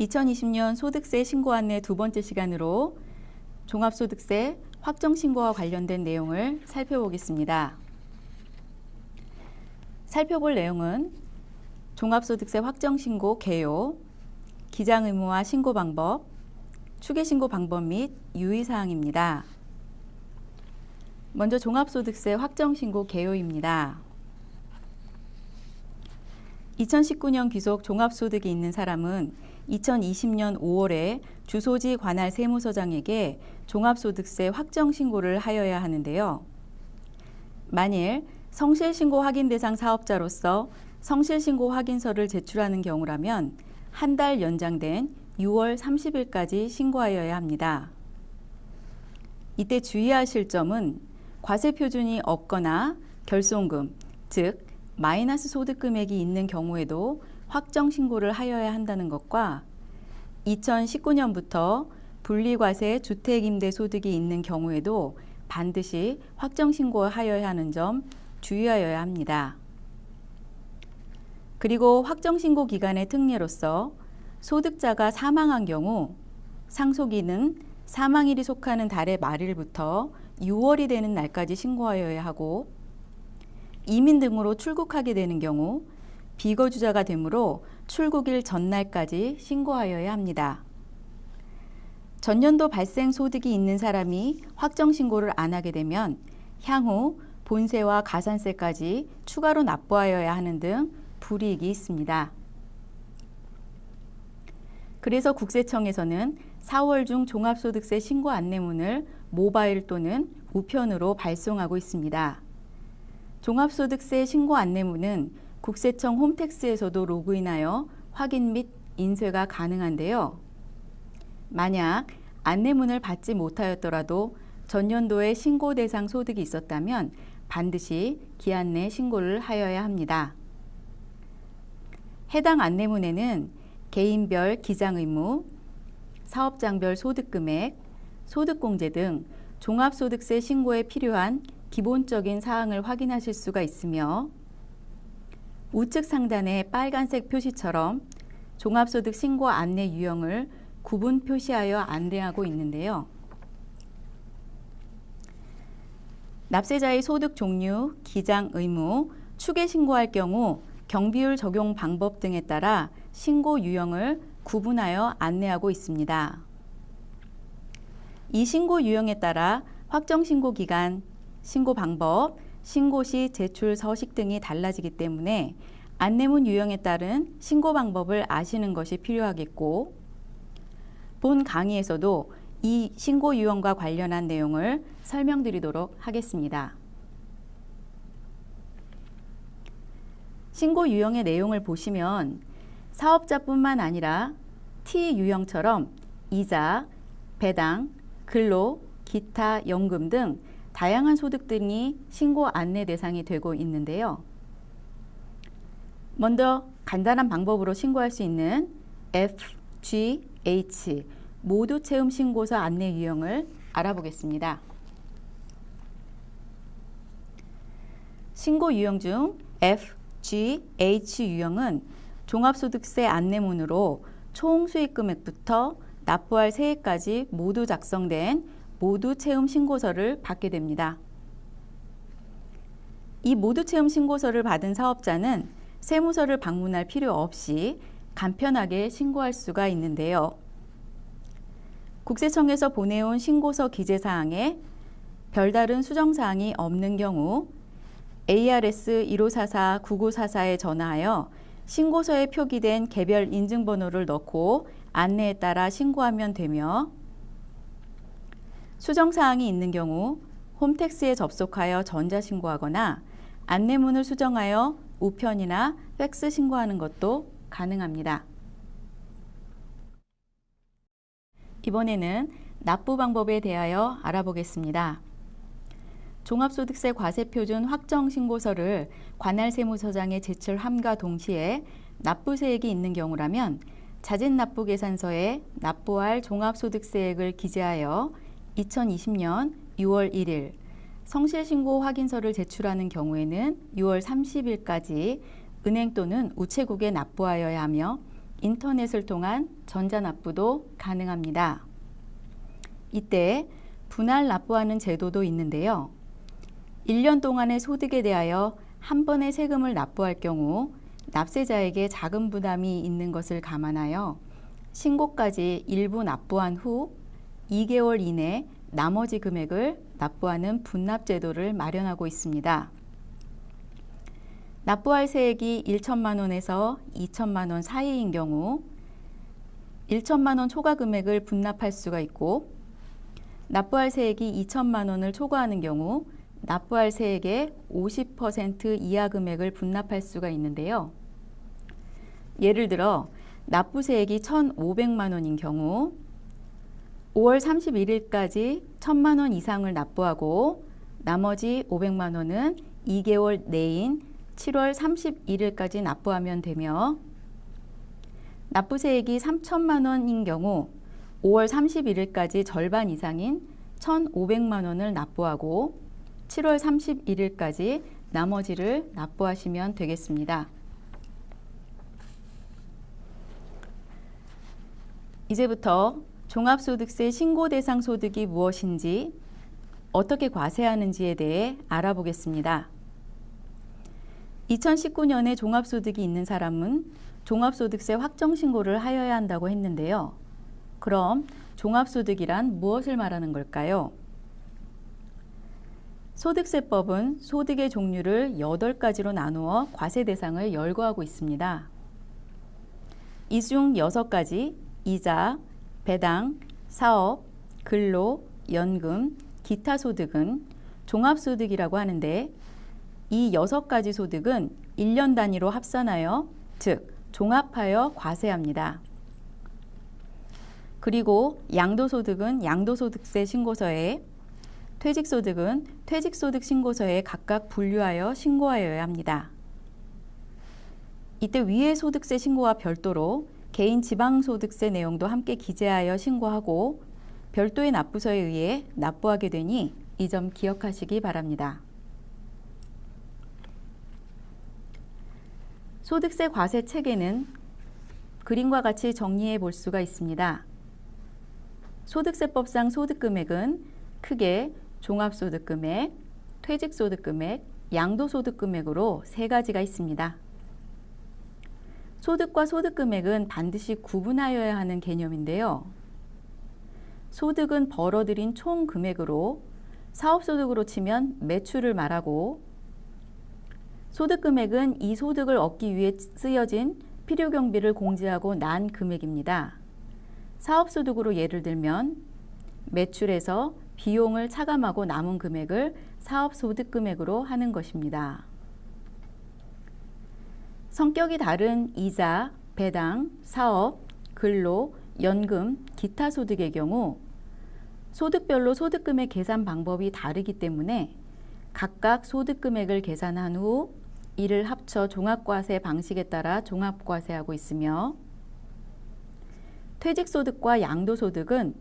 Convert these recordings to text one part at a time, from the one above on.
2020년 소득세 신고 안내 두 번째 시간으로 종합소득세 확정 신고와 관련된 내용을 살펴보겠습니다. 살펴볼 내용은 종합소득세 확정 신고 개요, 기장 의무화 신고 방법, 추계 신고 방법 및 유의 사항입니다. 먼저 종합소득세 확정 신고 개요입니다. 2019년 귀속 종합소득이 있는 사람은 2020년 5월에 주소지 관할 세무서장에게 종합소득세 확정 신고를 하여야 하는데요. 만일 성실신고 확인 대상 사업자로서 성실신고 확인서를 제출하는 경우라면 한 달 연장된 6월 30일까지 신고하여야 합니다. 이때 주의하실 점은 과세 표준이 없거나 결손금, 즉 마이너스 소득 금액이 있는 경우에도 확정 신고를 하여야 한다는 것과 2019년부터 분리과세 주택임대 소득이 있는 경우에도 반드시 확정 신고하여야 하는 점 주의하여야 합니다. 그리고 확정 신고 기간의 특례로서 소득자가 사망한 경우 상속인은 사망일이 속하는 달의 말일부터 6월이 되는 날까지 신고하여야 하고 이민 등으로 출국하게 되는 경우 비거주자가 되므로 출국일 전날까지 신고하여야 합니다. 전년도 발생 소득이 있는 사람이 확정 신고를 안 하게 되면 향후 본세와 가산세까지 추가로 납부하여야 하는 등 불이익이 있습니다. 그래서 국세청에서는 4월 중 종합소득세 신고 안내문을 모바일 또는 우편으로 발송하고 있습니다. 종합소득세 신고 안내문은 국세청 홈택스에서도 로그인하여 확인 및 인쇄가 가능한데요. 만약 안내문을 받지 못하였더라도 전년도에 신고 대상 소득이 있었다면 반드시 기한 내 신고를 하여야 합니다. 해당 안내문에는 개인별 기장 의무, 사업장별 소득 금액, 소득 공제 등 종합소득세 신고에 필요한 기본적인 사항을 확인하실 수가 있으며 우측 상단의 빨간색 표시처럼 종합소득 신고 안내 유형을 구분 표시하여 안내하고 있는데요. 납세자의 소득 종류, 기장 의무, 추계 신고할 경우 경비율 적용 방법 등에 따라 신고 유형을 구분하여 안내하고 있습니다. 이 신고 유형에 따라 확정 신고 기간, 신고 방법, 신고 시 제출 서식 등이 달라지기 때문에 안내문 유형에 따른 신고 방법을 아시는 것이 필요하겠고 본 강의에서도 이 신고 유형과 관련한 내용을 설명드리도록 하겠습니다. 신고 유형의 내용을 보시면 사업자뿐만 아니라 T 유형처럼 이자, 배당, 근로, 기타, 연금 등 다양한 소득들이 신고 안내 대상이 되고 있는데요. 먼저 간단한 방법으로 신고할 수 있는 F, G, H 모두 채움 신고서 안내 유형을 알아보겠습니다. 신고 유형 중 F, G, H 유형은 종합소득세 안내문으로 총 수익 금액부터 납부할 세액까지 모두 작성된 모두 채움 신고서를 받게 됩니다. 이 모두 채움 신고서를 받은 사업자는 세무서를 방문할 필요 없이 간편하게 신고할 수가 있는데요. 국세청에서 보내온 신고서 기재 사항에 별다른 수정 사항이 없는 경우 ARS 1544-9944에 전화하여 신고서에 표기된 개별 인증번호를 넣고 안내에 따라 신고하면 되며 수정사항이 있는 경우 홈택스에 접속하여 전자신고하거나 안내문을 수정하여 우편이나 팩스 신고하는 것도 가능합니다. 이번에는 납부 방법에 대하여 알아보겠습니다. 종합소득세 과세표준 확정 신고서를 관할 세무서장에 제출함과 동시에 납부세액이 있는 경우라면 자진납부계산서에 납부할 종합소득세액을 기재하여 2020년 6월 1일 성실신고 확인서를 제출하는 경우에는 6월 30일까지 은행 또는 우체국에 납부하여야 하며 인터넷을 통한 전자납부도 가능합니다. 이때 분할 납부하는 제도도 있는데요. 1년 동안의 소득에 대하여 한 번에 세금을 납부할 경우 납세자에게 자금 부담이 있는 것을 감안하여 신고까지 일부 납부한 후 2개월 이내 나머지 금액을 납부하는 분납 제도를 마련하고 있습니다. 납부할 세액이 1천만 원에서 2천만 원 사이인 경우 1천만 원 초과 금액을 분납할 수가 있고 납부할 세액이 2천만 원을 초과하는 경우 납부할 세액의 50% 이하 금액을 분납할 수가 있는데요. 예를 들어 납부세액이 1,500만 원인 경우 5월 31일까지 1,000만 원 이상을 납부하고 나머지 500만 원은 2개월 내인 7월 31일까지 납부하면 되며 납부세액이 3천만 원인 경우 5월 31일까지 절반 이상인 1,500만 원을 납부하고 7월 31일까지 나머지를 납부하시면 되겠습니다. 이제부터 종합소득세 신고 대상 소득이 무엇인지 어떻게 과세하는지에 대해 알아보겠습니다. 2019년에 종합소득이 있는 사람은 종합소득세 확정 신고를 하여야 한다고 했는데요. 그럼 종합소득이란 무엇을 말하는 걸까요? 소득세법은 소득의 종류를 8가지로 나누어 과세 대상을 열거하고 있습니다. 이 중 6가지 이자, 배당, 사업, 근로, 연금, 기타 소득은 종합소득이라고 하는데 이 여섯 가지 소득은 1년 단위로 합산하여 즉 종합하여 과세합니다. 그리고 양도소득은 양도소득세 신고서에 퇴직소득은 퇴직소득 신고서에 각각 분류하여 신고하여야 합니다. 이때 위의 소득세 신고와 별도로 개인 지방소득세 내용도 함께 기재하여 신고하고 별도의 납부서에 의해 납부하게 되니 이 점 기억하시기 바랍니다. 소득세 과세 체계는 그림과 같이 정리해 볼 수가 있습니다. 소득세법상 소득금액은 크게 종합소득금액, 퇴직소득금액, 양도소득금액으로 세 가지가 있습니다. 소득과 소득 금액은 반드시 구분하여야 하는 개념인데요. 소득은 벌어들인 총 금액으로 사업소득으로 치면 매출을 말하고 소득 금액은 이 소득을 얻기 위해 쓰여진 필요 경비를 공제하고 난 금액입니다. 사업소득으로 예를 들면 매출에서 비용을 차감하고 남은 금액을 사업소득 금액으로 하는 것입니다. 성격이 다른 이자, 배당, 사업, 근로, 연금, 기타 소득의 경우 소득별로 소득금액 계산 방법이 다르기 때문에 각각 소득금액을 계산한 후 이를 합쳐 종합과세 방식에 따라 종합과세하고 있으며 퇴직소득과 양도소득은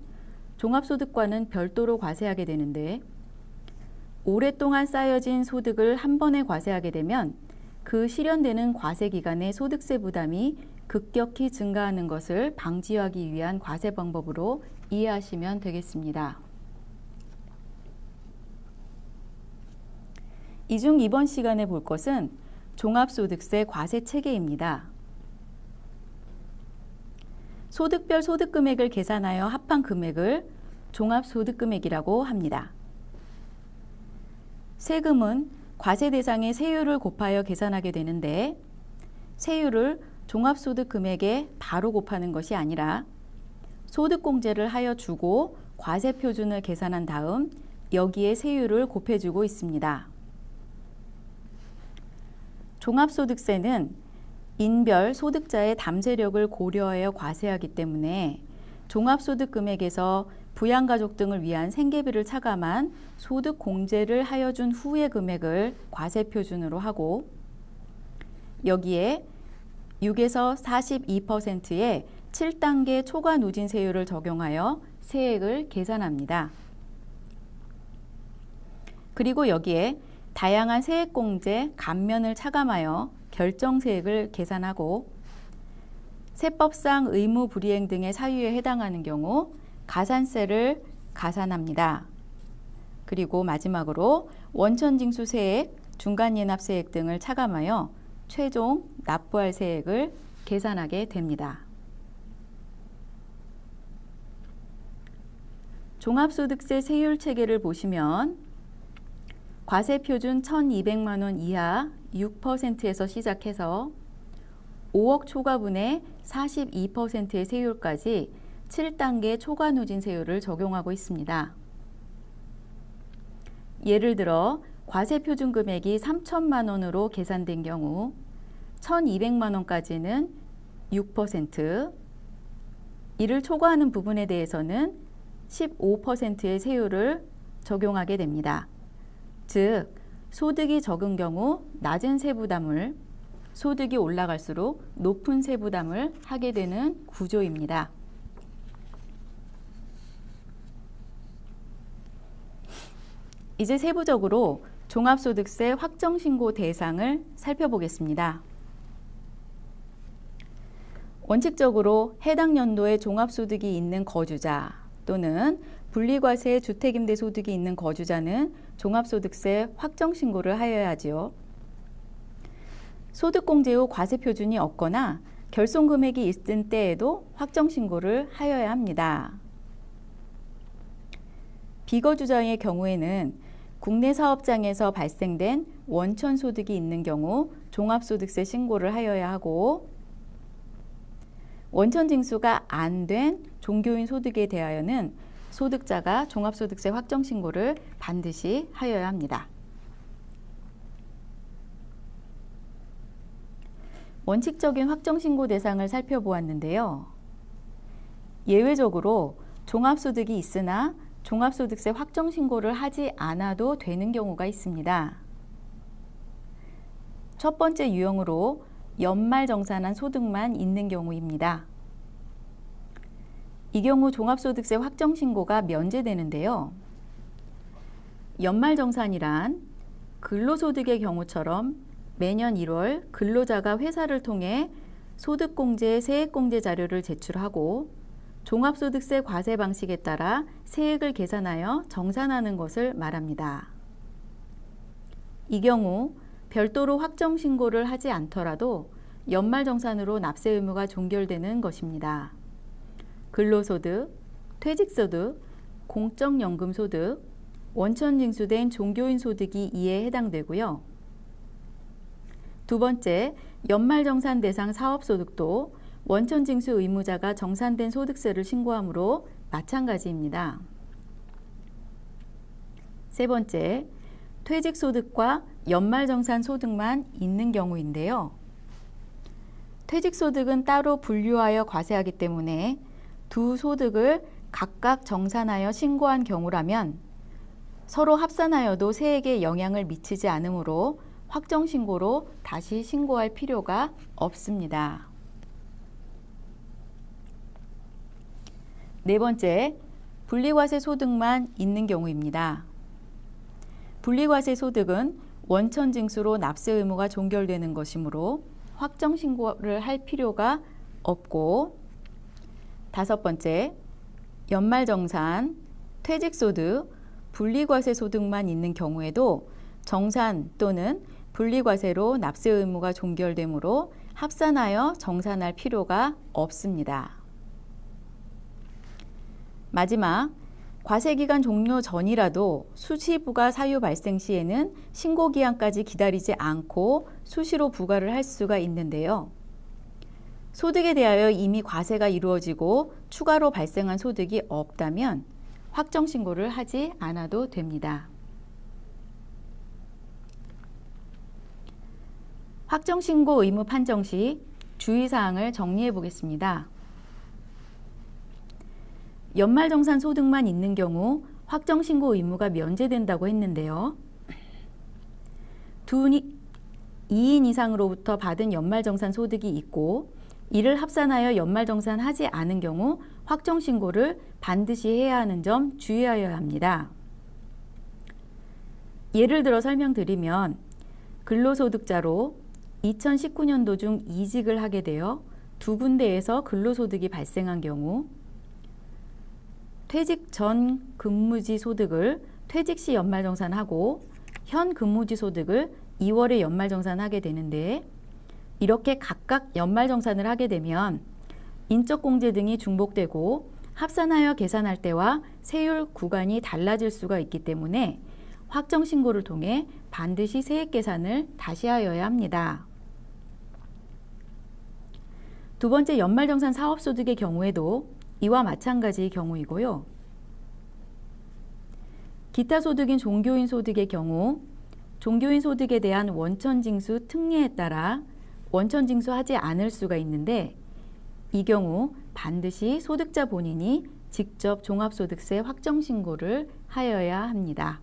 종합소득과는 별도로 과세하게 되는데 오랫동안 쌓여진 소득을 한 번에 과세하게 되면 그 실현되는 과세 기간의 소득세 부담이 급격히 증가하는 것을 방지하기 위한 과세 방법으로 이해하시면 되겠습니다. 이 중 이번 시간에 볼 것은 종합소득세 과세 체계입니다. 소득별 소득 금액을 계산하여 합한 금액을 종합소득 금액이라고 합니다. 세금은 과세 대상의 세율을 곱하여 계산하게 되는데 세율을 종합소득 금액에 바로 곱하는 것이 아니라 소득공제를 하여 주고 과세 표준을 계산한 다음 여기에 세율을 곱해주고 있습니다. 종합소득세는 인별 소득자의 담세력을 고려하여 과세하기 때문에 종합소득 금액에서 부양가족 등을 위한 생계비를 차감한 소득 공제를 하여 준 후의 금액을 과세 표준으로 하고 여기에 6에서 42%의 7단계 초과 누진 세율을 적용하여 세액을 계산합니다. 그리고 여기에 다양한 세액공제 감면을 차감하여 결정세액을 계산하고 세법상 의무 불이행 등의 사유에 해당하는 경우 가산세를 가산합니다. 그리고 마지막으로 원천징수 세액, 중간예납 세액 등을 차감하여 최종 납부할 세액을 계산하게 됩니다. 종합소득세 세율 체계를 보시면 과세 표준 1,200만 원 이하 6%에서 시작해서 5억 초과분의 42%의 세율까지 7단계 초과 누진 세율을 적용하고 있습니다. 예를 들어 과세 표준 금액이 3천만 원으로 계산된 경우 1,200만 원까지는 6%, 이를 초과하는 부분에 대해서는 15%의 세율을 적용하게 됩니다. 즉, 소득이 적은 경우 낮은 세부담을, 소득이 올라갈수록 높은 세부담을 하게 되는 구조입니다. 이제 세부적으로 종합소득세 확정신고 대상을 살펴보겠습니다. 원칙적으로 해당 연도에 종합소득이 있는 거주자 또는 분리과세 주택임대 소득이 있는 거주자는 종합소득세 확정신고를 하여야 하지요. 소득공제 후 과세표준이 없거나 결손금액이 있은 때에도 확정신고를 하여야 합니다. 비거주자의 경우에는 국내 사업장에서 발생된 원천 소득이 있는 경우 종합소득세 신고를 하여야 하고 원천 징수가 안 된 종교인 소득에 대하여는 소득자가 종합소득세 확정 신고를 반드시 하여야 합니다. 원칙적인 확정 신고 대상을 살펴보았는데요. 예외적으로 종합소득이 있으나 종합소득세 확정 신고를 하지 않아도 되는 경우가 있습니다. 첫 번째 유형으로 연말 정산한 소득만 있는 경우입니다. 이 경우 종합소득세 확정 신고가 면제되는데요. 연말 정산이란 근로소득의 경우처럼 매년 1월 근로자가 회사를 통해 소득공제, 세액공제 자료를 제출하고 종합소득세 과세 방식에 따라 세액을 계산하여 정산하는 것을 말합니다. 이 경우 별도로 확정 신고를 하지 않더라도 연말 정산으로 납세 의무가 종결되는 것입니다. 근로소득, 퇴직소득, 공적연금소득, 원천징수된 종교인 소득이 이에 해당되고요. 두 번째, 연말정산 대상 사업소득도 원천 징수 의무자가 정산된 소득세를 신고하므로 마찬가지입니다. 세 번째, 퇴직소득과 연말정산 소득만 있는 경우인데요. 퇴직소득은 따로 분류하여 과세하기 때문에 두 소득을 각각 정산하여 신고한 경우라면 서로 합산하여도 세액에 영향을 미치지 않으므로 확정 신고로 다시 신고할 필요가 없습니다. 네 번째, 분리과세 소득만 있는 경우입니다. 분리과세 소득은 원천 징수로 납세 의무가 종결되는 것이므로 확정 신고를 할 필요가 없고 다섯 번째, 연말 정산, 퇴직 소득, 분리과세 소득만 있는 경우에도 정산 또는 분리과세로 납세 의무가 종결되므로 합산하여 정산할 필요가 없습니다. 마지막, 과세기간 종료 전이라도 수시부가 사유 발생 시에는 신고기한까지 기다리지 않고 수시로 부과를 할 수가 있는데요. 소득에 대하여 이미 과세가 이루어지고 추가로 발생한 소득이 없다면 확정 신고를 하지 않아도 됩니다. 확정 신고 의무 판정 시 주의사항을 정리해 보겠습니다. 연말정산 소득만 있는 경우 확정 신고 의무가 면제된다고 했는데요. 두 2인 이상으로부터 받은 연말정산 소득이 있고 이를 합산하여 연말정산 하지 않은 경우 확정 신고를 반드시 해야 하는 점 주의하여야 합니다. 예를 들어 설명드리면 근로소득자로 2019년도 중 이직을 하게 되어 두 군데에서 근로소득이 발생한 경우 퇴직 전 근무지 소득을 퇴직 시 연말정산하고 현 근무지 소득을 2월에 연말정산하게 되는데 이렇게 각각 연말정산을 하게 되면 인적공제 등이 중복되고 합산하여 계산할 때와 세율 구간이 달라질 수가 있기 때문에 확정신고를 통해 반드시 세액 계산을 다시 하여야 합니다. 두 번째 연말정산 사업소득의 경우에도 이와 마찬가지의 경우이고요. 기타 소득인 종교인 소득의 경우 종교인 소득에 대한 원천징수 특례에 따라 원천징수하지 않을 수가 있는데 이 경우 반드시 소득자 본인이 직접 종합소득세 확정신고를 하여야 합니다.